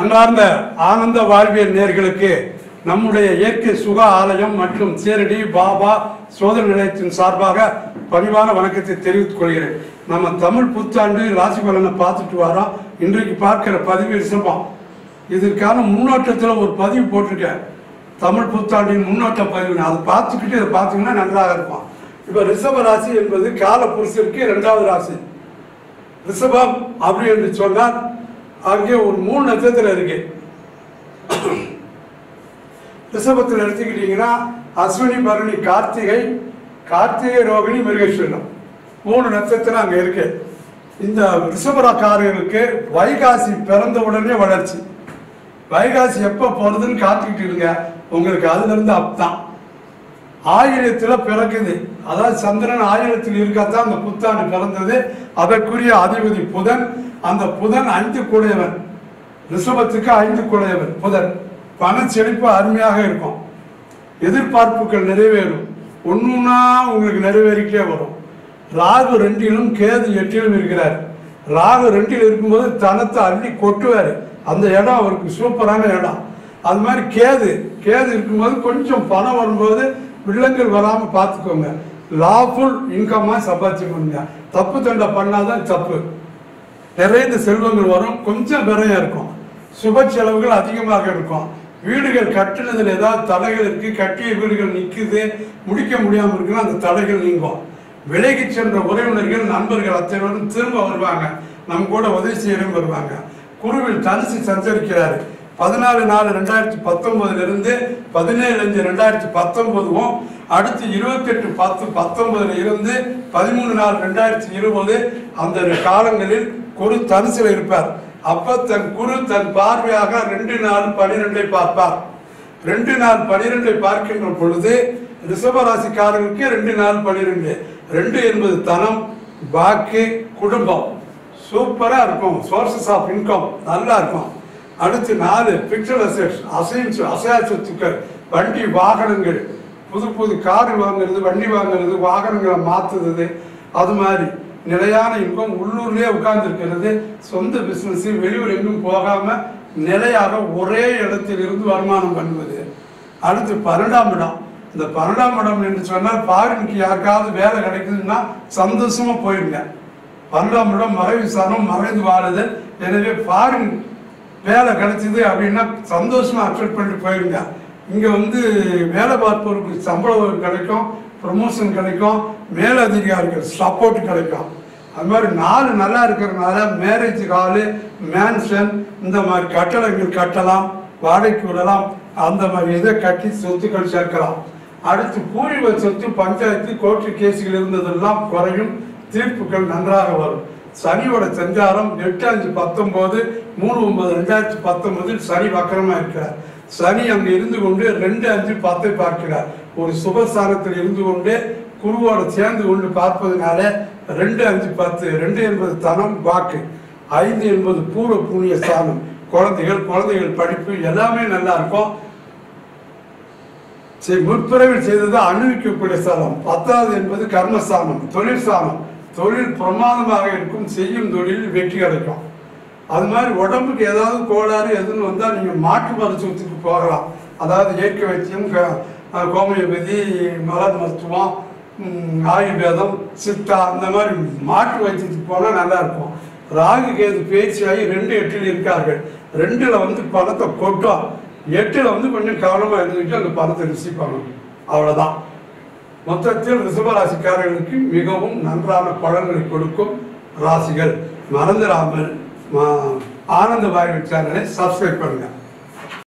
அன்னார்ந்த ஆனந்த வாழ்வியல் நேர்களுக்கு நம்முடைய இயற்கை சுக ஆலயம் மற்றும் சீரடி பாபா சோதனை நிலையத்தின் சார்பாக பணிவான வணக்கத்தை தெரிவித்துக் கொள்கிறேன். நம்ம தமிழ் புத்தாண்டு ராசி பலனை பார்த்துட்டு வரோம். இன்றைக்கு பார்க்கிற பதிவு ரிசபம் இதற்கான முன்னோட்டத்தில் ஒரு பதிவு போட்டிருக்கேன். தமிழ் புத்தாண்டின் முன்னோட்ட பதிவு அதை பார்த்துக்கிட்டு இதை பார்த்தீங்கன்னா நன்றாக இருக்கும். இப்போ ரிஷப ராசி என்பது கால புருஷருக்கு இரண்டாவது ராசி. ரிஷபம் அப்படி என்று சொன்னால் அங்கே ஒரு மூணு நட்சத்திரம் இருக்கு. ரிஷபத்தில் எடுத்துக்கிட்டீங்கன்னா அஸ்வினி பரணி கார்த்திகை கார்த்திகை ரோகிணி மிருகேஸ்வரம் மூணு நட்சத்திரம் அங்கே இருக்கு. இந்த ரிஷபராக்காரர்களுக்கு வைகாசி பிறந்த உடனே வளர்ச்சி. வைகாசி எப்போ போறதுன்னு காத்துக்கிட்டு இருங்க. உங்களுக்கு அதுல இருந்து அப்தான் ஆயிரத்தில் பிறக்குது. அதாவது சந்திரன் ஆயிரத்தில் இருக்கத்தான் அந்த புத்தாண்டு பிறந்தது. அதற்குரிய அதிபதி புதன். அந்த புதன் ஐந்து கூடையவன். ரிஷபத்துக்கு ஐந்து கூடையவன். புதன். பண செழிப்பு அருமையாக இருக்கும். எதிர்பார்ப்புகள் நிறைவேறும். ஒன்றுனா உங்களுக்கு நிறைவேறிக்கிட்டே வரும். ராகு ரெண்டிலும் கேது எட்டிலும் இருக்கிறார். ராகு ரெண்டில் இருக்கும்போது தனத்தை அள்ளி கொட்டுவார். அந்த இடம் அவருக்கு சூப்பரான இடம். அது மாதிரி கேது. கேது இருக்கும்போது கொஞ்சம் பணம் வரும்போது வில்லங்கள் வராமல் பார்த்துக்கோங்க லாஃபுல் இன்கமாக சம்பாதிச்சு பண்ணுங்க தப்பு தண்டை பண்ணாதான் தப்பு. நிறைந்த செல்வங்கள் வரும். கொஞ்சம் விரையம் இருக்கும். சுப செலவுகள் அதிகமாக இருக்கும். வீடுகள் கட்டினதில் ஏதாவது தடைகள் இருக்குது கட்டிய வீடுகள் நிற்குது முடிக்க முடியாமல் இருக்குன்னா அந்த தடைகள் நீங்கும். விலகி சென்ற உறவினர்கள் நண்பர்கள் அத்தனைவரும் திரும்ப வருவாங்க. நம்ம கூட உதவி செய்யணும் வருவாங்க. குருவில் தரிசி சஞ்சரிக்கிறாரு. பதினாலு நாலு ரெண்டாயிரத்தி பத்தொன்பதுலேருந்து பதினேழு அஞ்சு ரெண்டாயிரத்தி பத்தொன்பதுவும் அடுத்து இருபத்தெட்டு பத்து பத்தொன்பதுல இருந்து பதிமூணு நாலு ரெண்டாயிரத்தி இருபது அந்த காலங்களில் குரு தனுசில் இருப்பார். அப்போ தன் குரு தன் பார்வையாக ரெண்டு நாள் பனிரெண்டை பார்ப்பார். ரெண்டு நாள் பனிரெண்டை பார்க்கின்ற பொழுது ரிஷபராசிக்காரர்களுக்கு ரெண்டு நாள் பனிரெண்டு. ரெண்டு என்பது தனம் பாக்கி குடும்பம். சூப்பராக இருக்கும். சோர்சஸ் ஆஃப் இன்கம் நல்லா இருக்கும். அடுத்து நாலு பிக்சர் அசட்ஸ் அசைன்ஸ் அசையா சொத்துக்கள் வண்டி வாகனங்கள். புது புது கார் வாங்குறது வண்டி வாங்குறது வாகனங்களை மாற்றுறது அது மாதிரி நிலையான இன்பம் உள்ளூர்லேயே உட்கார்ந்துருக்கிறது. சொந்த பிசினஸ் வெளியூர் எங்கும் போகாமல் நிலையாக ஒரே இடத்தில் இருந்து வருமானம் பண்ணுவது. அடுத்து பன்னெண்டாம் இடம். இந்த பன்னெண்டாம் இடம் என்று சொன்னால் பாரினுக்கு யாருக்காவது வேலை கிடைக்குதுன்னா சந்தோஷமாக போயிருங்க பன்னெண்டாம் இடம் மறைவு சாணம் மறைந்து வாழுது எனவே ஃபாரின் வேலை கிடைச்சிது அப்படின்னா சந்தோஷமாக அக்செப்ட் பண்ணிட்டு போயிருங்க. இங்கே வந்து வேலை பார்ப்பவருக்கு சம்பளம் கிடைக்கும் ப்ரமோஷன் கிடைக்கும் மேலதிகாரிகள் சப்போர்ட் கிடைக்கும். அது மாதிரி நாள் நல்லா இருக்கிறதுனால மேரேஜ் ஹாலு மேன்ஷன் இந்த மாதிரி கட்டடங்கள் கட்டலாம் வாடகைக்கு விடலாம் அந்த மாதிரி இதை கட்டி சொத்துக்கள் சேர்க்கலாம். அடுத்து பூர்வீக சொத்து பஞ்சாயத்து கோர்ட்டு கேஸுகள் இருந்ததெல்லாம் குறையும் தீர்ப்புகள் நன்றாக வரும். சனியோட சஞ்சாரம் எட்டு அஞ்சு பத்தொம்போது மூணு ஒன்பது ரெண்டாயிரத்தி பத்தொன்பதில் சனி வக்கரமாக இருக்கிறார் சனி அங்கே இருந்து கொண்டு ரெண்டு அஞ்சு பத்தை பார்க்கிறார். ஒரு சுபஸ்தானத்தில் இருந்து கொண்டு குருவோட சேர்ந்து கொண்டு பார்ப்பதனால ரெண்டு அஞ்சு பத்து ரெண்டு என்பது தனம் வாக்கு. ஐந்து என்பது பூர்வ புண்ணிய ஸ்தானம். குழந்தைகள் குழந்தைகள் படிப்பு எல்லாமே நல்லா இருக்கும் சரி முற்பிறவில் செய்தது அனுபவிக்கக்கூடிய ஸ்தானம். பத்தாவது என்பது கர்மஸ்தானம் தொழிற்சானம் தொழில் பிரமாதமாக இருக்கும் செய்யும் தொழிலில் வெற்றி கிடைக்கும் அது மாதிரி உடம்புக்கு ஏதாவது கோளாறு எதுன்னு வந்தால் நீங்கள் மாற்று மருத்துவத்துக்கு போகலாம். அதாவது இயற்கை வைத்தியம் கோமயபதி மலர் மருத்துவம் ஆயுர்வேதம் சித்தா இந்த மாதிரி மாற்று வைத்தியத்துக்கு போனால் நல்லா இருக்கும். ராகு கேது பேச்சியாகி ரெண்டு எட்டில் இருக்கார்கள். ரெண்டில் வந்து பணத்தை கொட்டும் எட்டில் வந்து கொஞ்சம் கவனமாக இருந்துக்கிட்டு அந்த பணத்தை ரிசீவ் பண்ணணும். அவ்வளோதான் மொத்தத்தில் ரிசபராசிக்காரர்களுக்கு மிகவும் நன்றான பலன்களை கொடுக்கும் ராசிகள். மறந்துடாமல் ஆனந்த வாய் சேனலை சப்ஸ்கிரைப் பண்ணுங்கள்